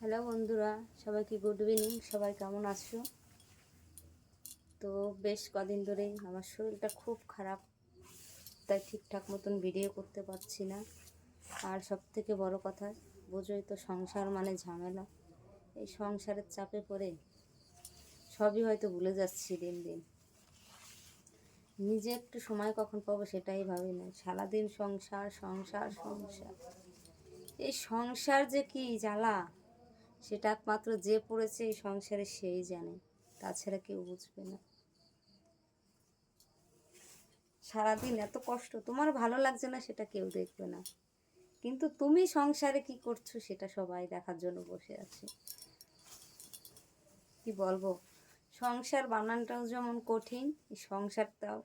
Hello বন্ধুরা, সবাইকে good evening সবাই কেমন আছো? তো বেশ কদিন ধরেই আমার শরীরটা খুব খারাপ, তাই ঠিকঠাক মতন ভিডিও করতে পারছি না। আর সব থেকে বড় কথা, বোঝোই তো সংসার মানে ঝামেলা। এই সংসারের চাপে পড়ে সবই হয়তো ভুলে যাচ্ছি দিন দিন। নিজে একটু সময় কখন পাবো সেটাই ভাবি না। সারাদিন সংসার সংসার সংসার। এই সংসার যে কি জ্বালা! সেটা একমাত্র যে পড়েছে এই সংসারে সেই জানে, তাছাড়া কেউ বুঝবে না। সারাদিন এত কষ্ট, তোমার ভালো লাগছে না সেটা কেউ দেখবে না। কিন্তু তুমি সংসারে কি করছ সেটা সবাই দেখার জন্য বসে আছে। কি বলব? সংসার বানানটাও যেমন কঠিন, এই সংসারটাও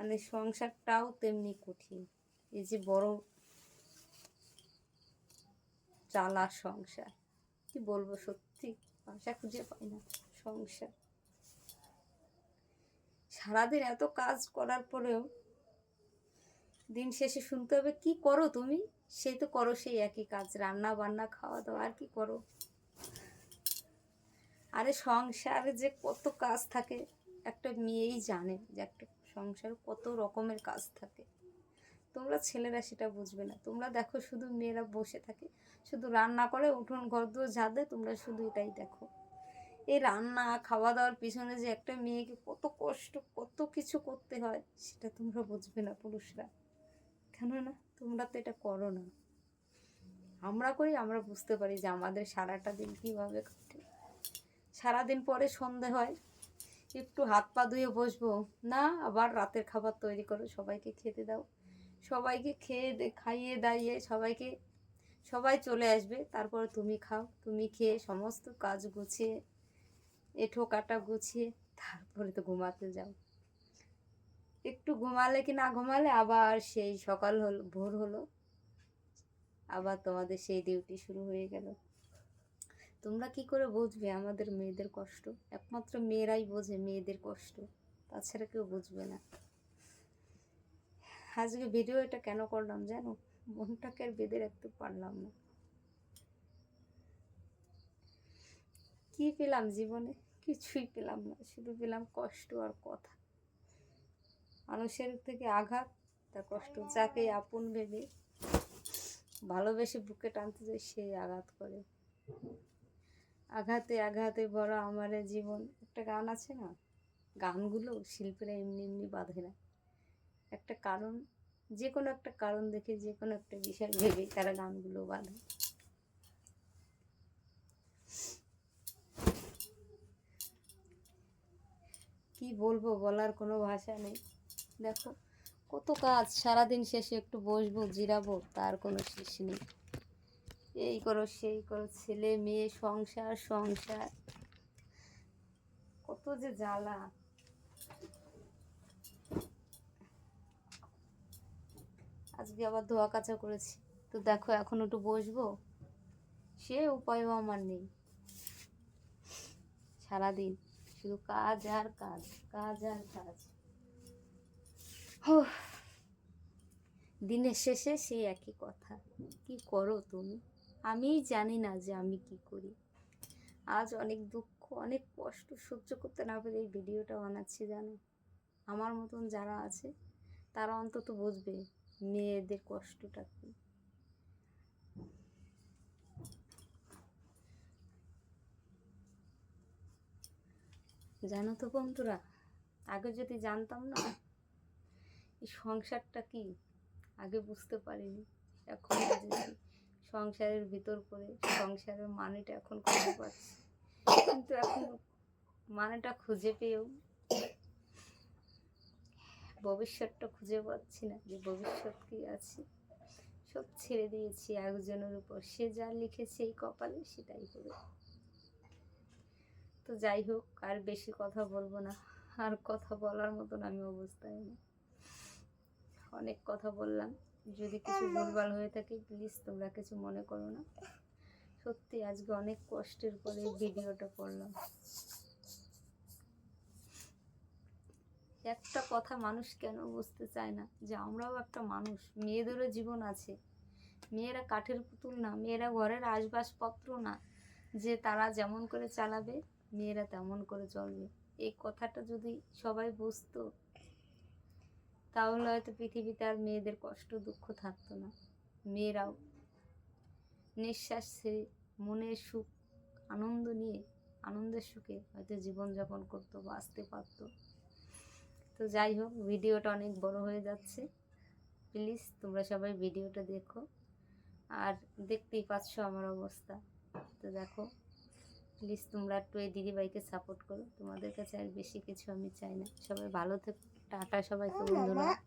মানে সংসারটাও তেমনি কঠিন। এই যে বড় চালা সংসার। কি বলব সত্যি? ভাষা খুঁজে পাই না সংসার। সারাদিন এত কাজ করার পরেও দিন শেষে শুনতে হবে, কি করো তুমি? সেই তো করো সেই একই কাজ, রান্না বান্না, খাওয়া দাওয়া, আর কি করো? আরে সংসারে যে কত কাজ থাকে, একটা মেয়েই জানে যে একটা সংসারে কত রকমের কাজ থাকে। তোমরা ছেলেরা সেটা বুঝবে না। তোমরা দেখো শুধু মেয়েরা বসে থাকে শুধু রান্না করে, উঠোন ঘর দুয়ার ঝাঁদে তোমরা শুধু এটাই দেখো। এই রান্না খাওয়া দাওয়ার পিছনে যে একটা মেয়েকে কত কষ্ট, কত কিছু করতে হয়, সেটা তোমরা বুঝবে না পুরুষরা। কেননা তোমরা তো এটা করো না। আমরা করি, আমরা বুঝতে পারি যে আমাদের সারাটা দিন কীভাবে কাটে। সারাদিন পরে সন্ধে হয়, একটু হাত পা ধুয়ে বসবো। না, আবার রাতের খাবার তৈরি করো, সবাইকে খেতে দাও। সবাইকে খেয়ে খাইয়ে দাইয়ে সবাইকে সবাই চলে আসবে, তারপরে তুমি খাও, তুমি খেয়ে সমস্ত কাজ গুছিয়ে এঠো কাটা গুছিয়ে তারপরে তো ঘুমাতে যাও। একটু ঘুমালে কি না ঘুমালে, আবার সেই সকাল হলো, ভোর হলো, আবার তোমাদের সেই ডিউটি শুরু হয়ে গেল। তোমরা কি করে বুঝবে আমাদের মেয়েদের কষ্ট? একমাত্র মেয়েরাই বোঝে মেয়েদের কষ্ট, তাছাড়া কেউ বুঝবে না। আজকে ভিডিও এটা কেন করলাম জানো? মনটাকে আর বেঁধে রাখতে পারলাম না। কি পেলাম জীবনে? কিছুই পেলাম না, শুধু পেলাম কষ্ট আর কথা। মানুষের থেকে আঘাত, তার কষ্ট যাকে আপন ভেবে ভালোবেসে বুকে টানতে যায় সেই আঘাত করে। আঘাতে আঘাতে ভরা আমার জীবন। একটা গান আছে না? গানগুলো শিল্পীরা এমনি এমনি বাঁধে না। একটা কারণ যে কোনো একটা কারণ দেখে, যে কোনো একটা বিষয় ভেবে তারা গানগুলো বাঁধে। কি বলব, বলার কোনো ভাষা নেই। দেখো, কত কাজ সারাদিন শেষে একটু বসবো, জিরাবো, তার কোনো শেষ নেই। এই করো, সেই করো, ছেলে, মেয়ে, সংসার সংসার। কত যে জ্বালা। আজকে আবার ধোয়া কাচা করেছি। তো দেখো, এখন একটু বসবো। সে উপায়ও আমার নেই। সারাদিন শুধু কাজ আর কাজ কাজ আর কাজ। দিনের শেষে সেই একই কথা। কি করো তুমি? আমিই জানি না যে আমি কি করি। আজ অনেক দুঃখ, অনেক কষ্ট সহ্য করতে না পেরে এই ভিডিওটা বানাচ্ছি, জানো? আমার মতন যারা আছে, তারা অন্তত বুঝবে মেয়েদের কষ্টটা কি? জানো তো বন্ধুরা, আগে যদি জানতাম না, এই সংসারটা কি? আগে বুঝতে পারিনি। এখন সংসারের ভিতর করে সংসারের মানেটা এখন খুঁজে পাচ্ছি। কিন্তু এখন মানেটা খুঁজে পেয়েও ভবিষ্যৎটা খুঁজে পাচ্ছি না যে ভবিষ্যৎ কি আছে। সব ছেড়ে দিয়েছি একজনের উপর। সে যা লিখেছে এই কপালে সেটাই হবে। তো যাই হোক, আর বেশি কথা বলব না। আর কথা বলার মতন আমি অবস্থায় নেই। অনেক কথা বললাম। যদি কিছু ভুলভাল হয়ে থাকে প্লিজ তোমরা কিছু মনে করো না। সত্যি, আজকে অনেক কষ্টের পরে ভিডিওটা করলাম। একটা কথা মানুষ কেন বুঝতে চায় না? যে আমরাও একটা মানুষ, মেয়েদেরও জীবন আছে। মেয়েরা কাঠের পুতুল না, মেয়েরা ঘরের আসবাসপত্র না। যে তারা যেমন করে চালাবে, মেয়েরা তেমন করে চলবে। এই কথাটা যদি সবাই বুঝতো, তাহলে হয়তো পৃথিবীতে আর মেয়েদের কষ্ট, দুঃখ থাকতো না। মেয়েরাও নিঃশ্বাস ছেড়ে মনের সুখ, আনন্দ নিয়ে, আনন্দের সুখে হয়তো জীবনযাপন করতো বাঁচতে পারতো। তো যাই হোক, ভিডিওটা অনেক বড় হয়ে যাচ্ছে। প্লিজ, তোমরা সবাই ভিডিওটা দেখো। আর দেখতেই পাচ্ছ আমার অবস্থা। তো দেখো, প্লিজ তোমরা একটু এই দিদিভাইকে সাপোর্ট করো। তোমাদের কাছে আর বেশি কিছু আমি চাই না। সবাই ভালো থেকো। টাটা সবাইকে, বন্ধুরা।